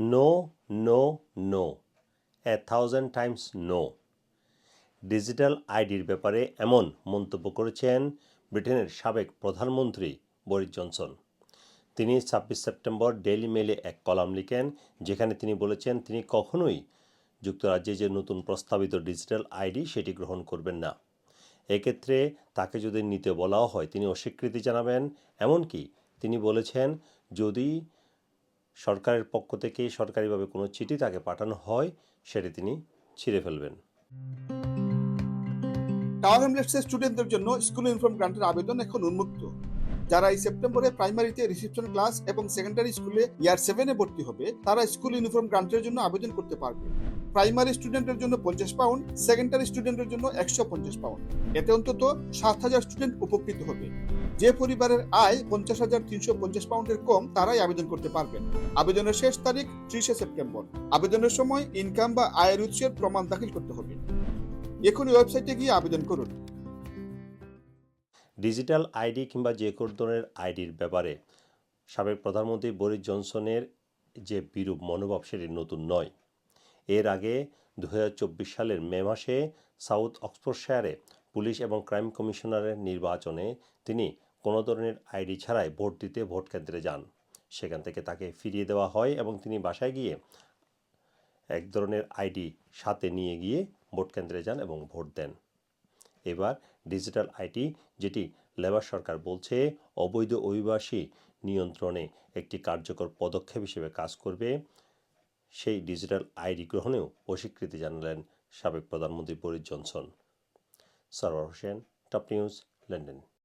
No no no a thousand times no digital আইডির ব্যাপারে এমন মন্তব্য করেছেন ব্রিটেনের সাবেক প্রধানমন্ত্রী বরিস জনসন। তিনি ছাব্বিশ সেপ্টেম্বর ডেইলি মেলে এক কলাম লিখেন, যেখানে তিনি বলেছেন, তিনি কখনোই যুক্তরাজ্যে যে নতুন প্রস্তাবিত ডিজিটাল আইডি সেটি গ্রহণ করবেন না। এক্ষেত্রে তাকে যদি নিতে বলাও হয়, তিনি অস্বীকৃতি জানাবেন। এমনকি তিনি বলেছেন, যদি সরকারের পক্ষ থেকে সরকারিভাবে কোনো চিঠি তাকে পাঠানো হয়, সেটি তিনি ছিঁড়ে ফেলবেন। টাওয়ার স্টুডেন্টদের জন্য স্কুল ইউনিফর্ম গ্রান্টের আবেদন এখন উন্মুক্ত। যারা এই সেপ্টেম্বরে প্রাইমারিতে রিসেপশন ক্লাস এবং সেকেন্ডারি স্কুলে ইয়ার সেভেনে ভর্তি হবে, তারা স্কুল ইউনিফর্ম গ্রান্টের জন্য আবেদন করতে পারবে। প্রাইমারি স্টুডেন্টের জন্য পঞ্চাশ পাউন্ড, সেকেন্ডারি স্টুডেন্টের জন্য একশো পঞ্চাশ পাউন্ড। এতে অন্তত সাত হাজার স্টুডেন্ট উপকৃত হবে। যে পরিবারের আয় পঞ্চাশ হাজার তিনশো পঞ্চাশ পাউন্ডের কম, তারাই আবেদন করতে পারবেন। আবেদনের শেষ তারিখ ত্রিশে সেপ্টেম্বর। আবেদনের সময় ইনকাম বা আয়ের উৎসের প্রমাণ দাখিল করতে হবে। এখনই ওয়েবসাইটে গিয়ে আবেদন করুন। ডিজিটাল আইডি কিংবা যে কোনো ধরনের আইডির ব্যাপারে সাবেক প্রধানমন্ত্রী বরিস জনসনের যে বিরূপ মনোভাব, সেটি নতুন নয়। এর আগে দু হাজার চব্বিশ সালের মে মাসে সাউথ অক্সফোর্ডশায়ারে পুলিশ এবং ক্রাইম কমিশনারের নির্বাচনে তিনি কোনো ধরনের আইডি ছাড়াই ভোট দিতে ভোট কেন্দ্রে যান। সেখান থেকে তাকে ফিরিয়ে দেওয়া হয় এবং তিনি বাসায় গিয়ে এক ধরনের আইডি সাথে নিয়ে গিয়ে ভোট কেন্দ্রে যান এবং ভোট দেন। এবার ডিজিটাল আইটি, যেটি লেবার সরকার বলছে, অবৈধ অভিবাসী নিয়ন্ত্রণে একটি কার্যকর পদক্ষেপ হিসেবে কাজ করবে। সেই ডিজিটাল আইডি গ্রহণেও অস্বীকৃতি জানালেন সাবেক প্রধানমন্ত্রী Boris Johnson. Sarwar Hossain, top news, London.